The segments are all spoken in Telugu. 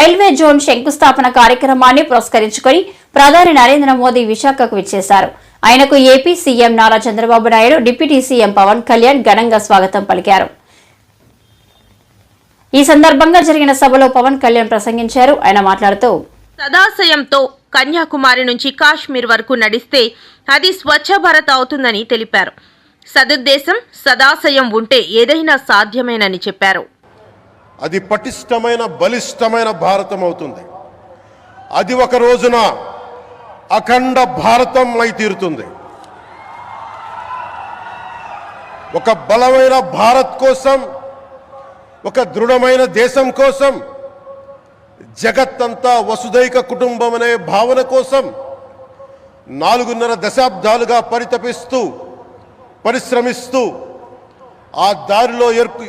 రైల్వే జోన్ శంకుస్థాపన కార్యక్రమాన్ని పురస్కరించుకొని ప్రధాని నరేంద్ర మోదీ విశాఖకు విచ్చేశారు. ఆయనకు AP CM Nara Chandrababu Naidu deputy CM Pawan Kalyan ఘనంగా స్వాగతం పలికారు. ఈ సందర్భంగా జరిగిన సభలో పవన్ కళ్యాణ్ ప్రసంగించారు. ఆయన మాట్లాడుతూ సదాశయంతో కన్యాకుమారి నుంచి కాశ్మీర్ వరకు నడిస్తే అది స్వచ్ఛ భారత్ అవుతుందని తెలిపారు. సదుద్దేశం సదాశయం ఉంటే ఏదైనా సాధ్యమేనని చెప్పారు. అది పటిష్టమైన బలిష్టమైన భారతం అవుతుంది అది ఒక రోజున అఖండ భారతం అయి తీరుతుంది. ఒక బలమైన భారత్ కోసం ఒక దృఢమైన దేశం కోసం జగత్తంతా వసుదైక కుటుంబం అనే భావన కోసం నాలుగున్నర దశాబ్దాలుగా పరితపిస్తూ పరిశ్రమిస్తూ ఆ దారిలో ఏర్పి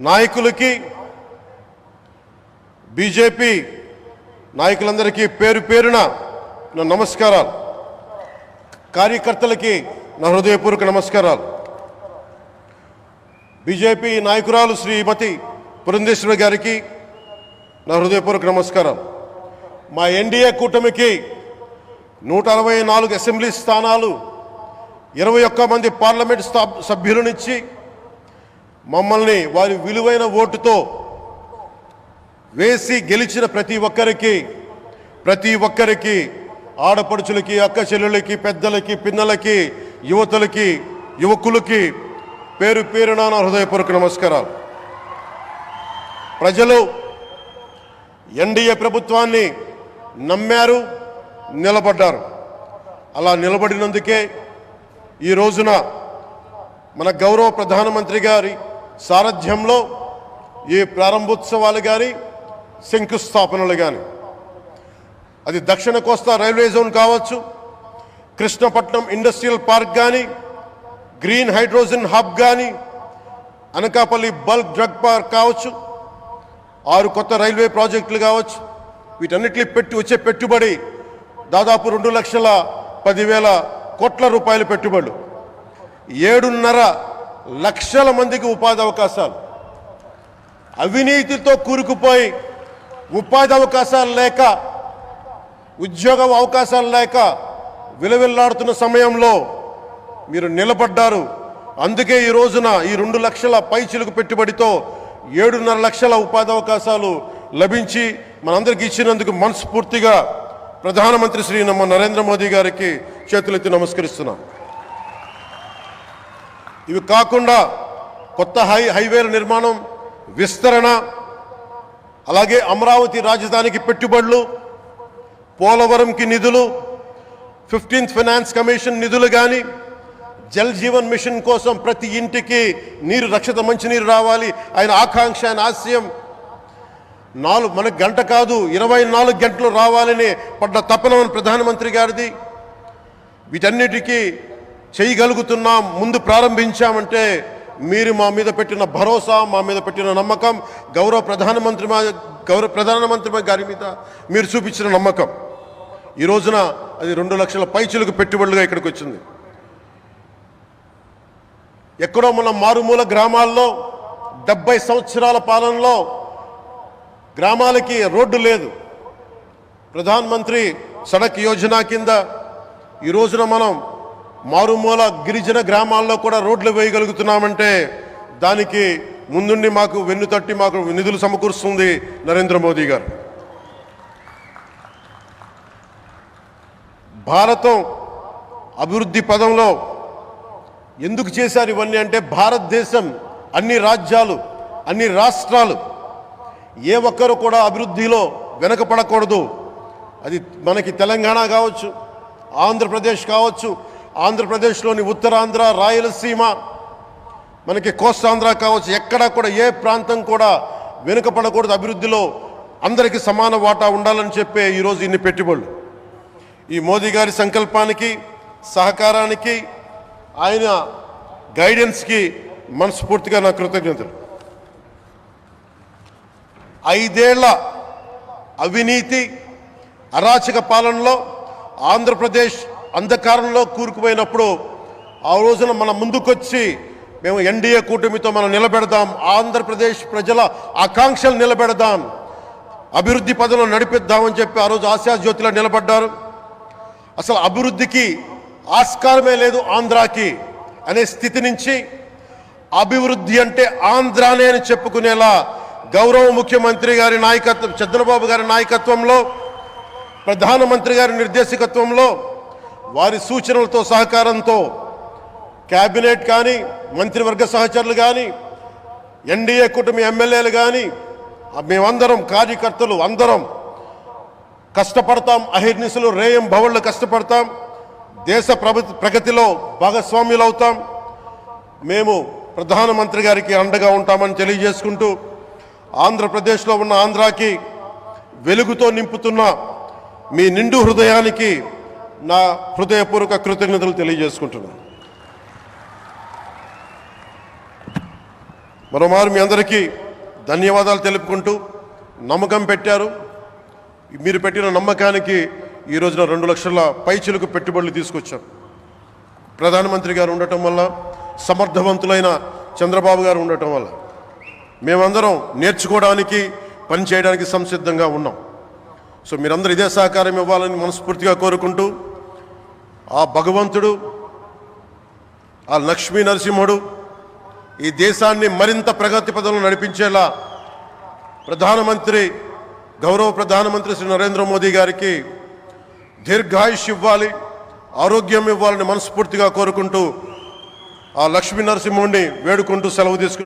నాయకులకి బీజేపీ నాయకులందరికీ పేరు పేరున నా నమస్కారాలు. కార్యకర్తలకి నా హృదయపూర్వక నమస్కారాలు. బీజేపీ నాయకురాలు శ్రీమతి పురంధేశ్వరి గారికి నా హృదయపూర్వక నమస్కారం. మా ఎన్డీఏ కూటమికి నూట అరవై నాలుగు అసెంబ్లీ స్థానాలు ఇరవై ఒక్క మంది పార్లమెంట్ స్థా- సభ్యులనిచ్చి మమ్మల్ని వారి విలువైన ఓటుతో వేసి గెలిచిన ప్రతి ఒక్కరికి ప్రతి ఒక్కరికి ఆడపడుచులకి అక్క చెల్లెళ్ళకి పెద్దలకి పిన్నలకి యువతలకి యువకులకి పేరు పేరున నాన్న హృదయపూర్వక నమస్కారాలు. ప్రజలు ఎన్డీఏ ప్రభుత్వాన్ని నమ్మారు నిలబడ్డారు. అలా నిలబడినందుకే ఈ రోజున మన గౌరవ ప్రధానమంత్రి గారి సారథ్యంలో ఈ ప్రారంభోత్సవాలు కానీ శంకుస్థాపనలు కానీ అది దక్షిణ కోస్తా రైల్వే జోన్ కావచ్చు కృష్ణపట్నం ఇండస్ట్రియల్ పార్క్ కానీ గ్రీన్ హైడ్రోజన్ హబ్ కానీ అనకాపల్లి బల్క్ డ్రగ్ పార్క్ కావచ్చు ఆరు కొత్త రైల్వే ప్రాజెక్టులు కావచ్చు వీటన్నిటిని పెట్టి వచ్చే పెట్టుబడి దాదాపు రెండు లక్షల పదివేల కోట్ల రూపాయల పెట్టుబడులు. ఏడున్నర లక్షల మందికి ఉపాధి అవకాశాలు. అవినీతితో కూరుకుపోయి ఉపాధి అవకాశాలు లేక ఉద్యోగ అవకాశాలు లేక విలవిల్లాడుతున్న సమయంలో మీరు నిలబడ్డారు. అందుకే ఈ రోజున ఈ రెండు లక్షల పైచిలుకు పెట్టుబడితో ఏడున్నర లక్షల ఉపాధి అవకాశాలు లభించి మనందరికి ఇచ్చినందుకు మనస్ఫూర్తిగా ప్రధానమంత్రి శ్రీ నమ్మ నరేంద్ర మోదీ గారికి చేతులెత్తి నమస్కరిస్తున్నాం. ఇవి కాకుండా కొత్త హై హైవేల నిర్మాణం విస్తరణ అలాగే అమరావతి రాజధానికి పెట్టుబడులు పోలవరంకి నిధులు ఫిఫ్టీన్త్ ఫైనాన్స్ కమిషన్ నిధులు కానీ జల్ జీవన్ మిషన్ కోసం ప్రతి ఇంటికి నీరు రక్షిత మంచినీరు రావాలి. ఆయన ఆకాంక్ష ఆయన ఆశయం. నాలుగు మనకు గంట కాదు ఇరవై నాలుగు గంటలు రావాలని పడ్డ తపన ప్రధానమంత్రి గారిది. వీటన్నిటికీ చేయగలుగుతున్నాం ముందు ప్రారంభించామంటే మీరు మా మీద పెట్టిన భరోసా మా మీద పెట్టిన నమ్మకం గౌరవ ప్రధానమంత్రి మా గౌరవ ప్రధానమంత్రి గారి మీద మీరు చూపించిన నమ్మకం. ఈ రోజున అది రెండు లక్షల పైచులకు పెట్టుబడులుగా ఇక్కడికి వచ్చింది. ఎక్కడో మన మారుమూల గ్రామాల్లో డెబ్బై సంవత్సరాల పాలనలో గ్రామాలకి రోడ్డు లేదు. ప్రధానమంత్రి సడక్ యోజన కింద ఈ రోజున మనం మారుమూల గిరిజన గ్రామాల్లో కూడా రోడ్లు వేయగలుగుతున్నామంటే దానికి ముందుండి మాకు వెన్ను తట్టి మాకు నిధులు సమకూరుస్తుంది నరేంద్ర మోదీ గారు. భారతం అభివృద్ధి పదంలో ఎందుకు చేశారు ఇవన్నీ అంటే భారతదేశం అన్ని రాజ్యాలు అన్ని రాష్ట్రాలు ఏ ఒక్కరు కూడా అభివృద్ధిలో వెనకపడకూడదు. అది మనకి తెలంగాణ కావచ్చు ఆంధ్రప్రదేశ్ కావచ్చు ఆంధ్రప్రదేశ్లోని ఉత్తరాంధ్ర రాయలసీమ మనకి కోస్తాంధ్ర కావచ్చు ఎక్కడా కూడా ఏ ప్రాంతం కూడా వెనుకపడకూడదు అభివృద్ధిలో. అందరికీ సమాన వాటా ఉండాలని చెప్పే ఈరోజు ఇన్ని పెట్టుబడులు. ఈ మోదీ గారి సంకల్పానికి సహకారానికి ఆయన గైడెన్స్కి మనస్ఫూర్తిగా నా కృతజ్ఞతలు. ఐదేళ్ళ అవినీతి అరాచక పాలనలో ఆంధ్రప్రదేశ్ అంధకారంలో కూరుకుపోయినప్పుడు ఆ రోజున మన ముందుకొచ్చి మేము ఎన్డీఏ కూటమితో మనం నిలబెడదాం ఆంధ్రప్రదేశ్ ప్రజల ఆకాంక్షలు నిలబెడదాం అభివృద్ధి పదంలో నడిపిద్దామని చెప్పి ఆ రోజు ఆశాజ్యోతిలో నిలబడ్డారు. అసలు అభివృద్ధికి ఆస్కారమే లేదు ఆంధ్రాకి అనే స్థితి నుంచి అభివృద్ధి అంటే ఆంధ్రానే అని చెప్పుకునేలా గౌరవ ముఖ్యమంత్రి గారి నాయకత్వం చంద్రబాబు గారి నాయకత్వంలో ప్రధానమంత్రి గారి నిర్దేశకత్వంలో వారి సూచనలతో సహకారంతో క్యాబినెట్ కానీ మంత్రివర్గ సహచరులు కానీ ఎన్డీఏ కుటుంబ ఎమ్మెల్యేలు కానీ మేమందరం కార్యకర్తలు అందరం కష్టపడతాం. అహిర్నిసులు రేయం భవళ్ళు కష్టపడతాం. దేశ ప్రగతిలో భాగస్వామ్యులు అవుతాం మేము ప్రధానమంత్రి గారికి అండగా ఉంటామని తెలియజేసుకుంటూ ఆంధ్రప్రదేశ్లో ఉన్న ఆంధ్రాకి వెలుగుతో నింపుతున్న మీ నిండు హృదయానికి నా హృదయపూర్వక కృతజ్ఞతలు తెలియజేసుకుంటున్నాను. మరోమారు మీ అందరికీ ధన్యవాదాలు తెలుపుకుంటూ నమ్మకం పెట్టారు. మీరు పెట్టిన నమ్మకానికి ఈ రోజున రెండు లక్షల పైచిలకు పెట్టుబడులు తీసుకొచ్చాం ప్రధానమంత్రి గారు ఉండటం వల్ల సమర్థవంతులైన చంద్రబాబు గారు ఉండటం వల్ల మేమందరం నేర్చుకోవడానికి పనిచేయడానికి సంసిద్ధంగా ఉన్నాం. సో మీరందరూ ఇదే సహకారం ఇవ్వాలని మనస్ఫూర్తిగా కోరుకుంటూ ఆ భగవంతుడు ఆ లక్ష్మీ నరసింహుడు ఈ దేశాన్ని మరింత ప్రగతి పదంలో నడిపించేలా ప్రధానమంత్రి గౌరవ ప్రధానమంత్రి శ్రీ నరేంద్ర మోదీ గారికి దీర్ఘాయుష్ ఇవ్వాలి ఆరోగ్యం ఇవ్వాలని మనస్ఫూర్తిగా కోరుకుంటూ ఆ లక్ష్మీ నరసింహుడిని వేడుకుంటూ సెలవు తీసుకుంటూ